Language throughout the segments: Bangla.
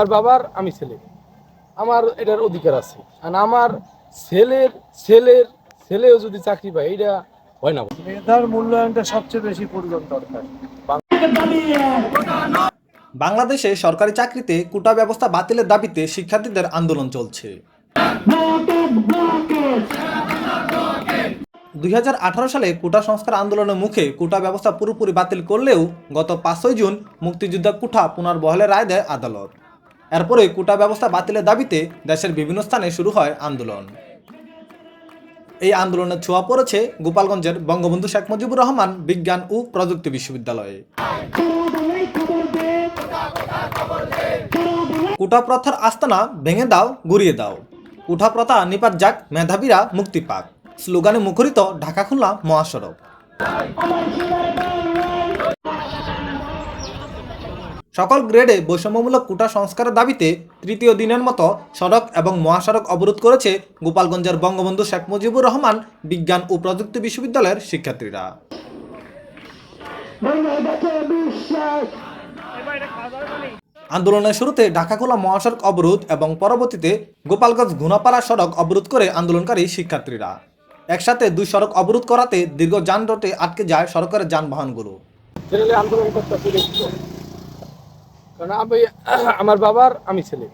আমার বাবার আমি ছেলে আমার এটার অধিকার আছে। আর আমার ছেলের ছেলের ছেলেও যদি চাকরি পায় এটা হয় না। মেধার মূল্যায়নটা সবচেয়ে বেশি প্রয়োজন দরকার। বাংলাদেশে সরকারি চাকরিতে কোটা ব্যবস্থা বাতিলের দাবিতে শিক্ষার্থীদের আন্দোলন চলছে। দুই হাজার আঠারো সালে কোটা সংস্কার আন্দোলনের মুখে কোটা ব্যবস্থা পুরোপুরি বাতিল করলেও গত পাঁচই জুন মুক্তিযোদ্ধা কোঠা পুনর্বহলের রায় দেয় আদালত। এরপরে কোটা ব্যবস্থা বাতিলের দাবিতে দেশের বিভিন্ন স্থানে শুরু হয় আন্দোলন। এই আন্দোলনের ছোঁয়া পড়েছে গোপালগঞ্জের বঙ্গবন্ধু শেখ মুজিবুর রহমান বিজ্ঞান ও প্রযুক্তি বিশ্ববিদ্যালয়ে। কুটা প্রথার আস্তানা ভেঙে দাও, গুড়িয়ে দাও। কুঠা প্রথা নিপাত যাক, মেধাবীরা মুক্তি পাক। স্লোগানে মুখরিত ঢাকা খুলনা মহাসড়ক। সকল গ্রেডে বৈষম্যমূলক কুটা সংস্কারের দাবিতে তৃতীয় দিনের মতো সড়ক এবং মহাসড়ক অবরোধ করেছে গোপালগঞ্জের বঙ্গবন্ধু শেখ মুজিবুর রহমান, বিজ্ঞান ও প্রযুক্তি বিশ্ববিদ্যালয়ের শিক্ষার্থীরা। আন্দোলনের শুরুতে ঢাকাখোলা মহাসড়ক অবরোধ এবং পরবর্তীতে গোপালগঞ্জ ঘুনাপাড়া সড়ক অবরোধ করে আন্দোলনকারী শিক্ষার্থীরা। একসাথে দুই সড়ক অবরোধ করাতে দীর্ঘ যানজটে আটকে যায় সরকারের যানবাহনগুলো। আন্দোলন দেখছ কারণ আমি, আমার বাবার, আমি ছেলে।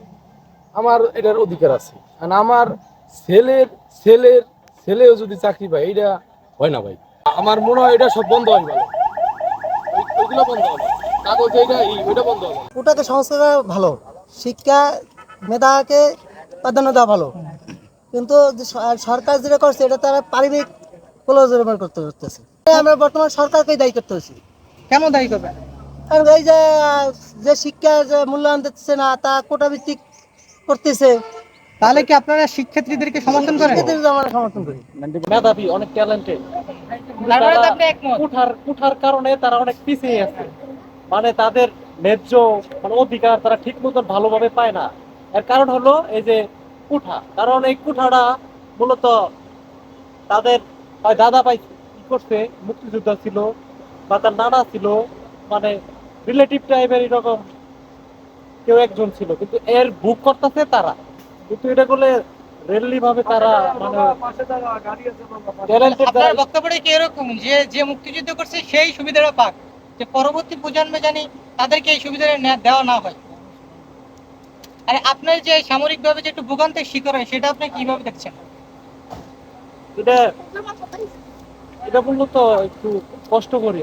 আমার এটার অধিকার আছে। আর আমার ছেলের ছেলের, ছেলেও যদি চাকরি পায় এটা হয় না ভাই। আমার মনে হয় এটা সব বন্ধ হয় ভালো ওইগুলো ওটাকে সংস্কার করা ভালো। শিক্ষা, মেধাকে প্রাধান্য দেওয়া ভালো। কিন্তু সরকার যেটা করছে, এটা তারা পারিবারিক প্রলোজনের করতে করতেছে। আমরা বর্তমান সরকারকেই দায়ী করতে হয়েছি। কেমন দায়ী করবেন কারণ এই যে যে শিক্ষা যে মূল্যায়ন দিচ্ছে না তা কোটা ভিত্তিক করতেছে। তাহলে কি আপনারা শিক্ষার্থীদেরকে সমর্থন করেন? শিক্ষার্থীদের আমরা সমর্থন করি। মেধাবী অনেক ট্যালেন্টেড তার তো আপনি একমত কুঠার কুঠার কারণে তারা অনেক পিছিয়ে আছে। মানে তাদের ন্যায্য মানে অধিকার তারা ঠিক মতন ভালোভাবে পায় না। এর কারণ হলো এই যে কুঠা কারণ এই কুঠাটা মূলত তাদের দাদা পাই কি করছে মুক্তিযোদ্ধা ছিল বা তার নানা ছিল মানে রিলেটিভ টাইপের এরকম কেউ একজন ছিল কিন্তু এর বুক করতেছে তারা। কিন্তু এটা করলে রেলি ভাবে তারা মানে আপনার বক্তব্যটা কি এরকম? যে যে মুক্তিযুদ্ধ করছে সেই সুবিধাটা পাক। যে পরবর্তী প্রজন্মে জানি তাদেরকে এই সুবিধাটা দেওয়া না হয়। আর আপনার যে সামরিকভাবে যে একটু ভোগান্তের শিকার হয় সেটা আপনি কীভাবে দেখছেন? এটা এটা মূলত একটু কষ্ট করি।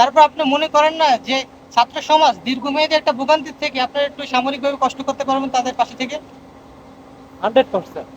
তারপর আপনি মনে করেন না যে ছাত্র সমাজ, দীর্ঘমেয়াদী একটা ভোগান্তির থেকে আপনারা একটু সামরিকভাবে কষ্ট করতে পারবেন তাদের পাশে থেকে? Hundred percent.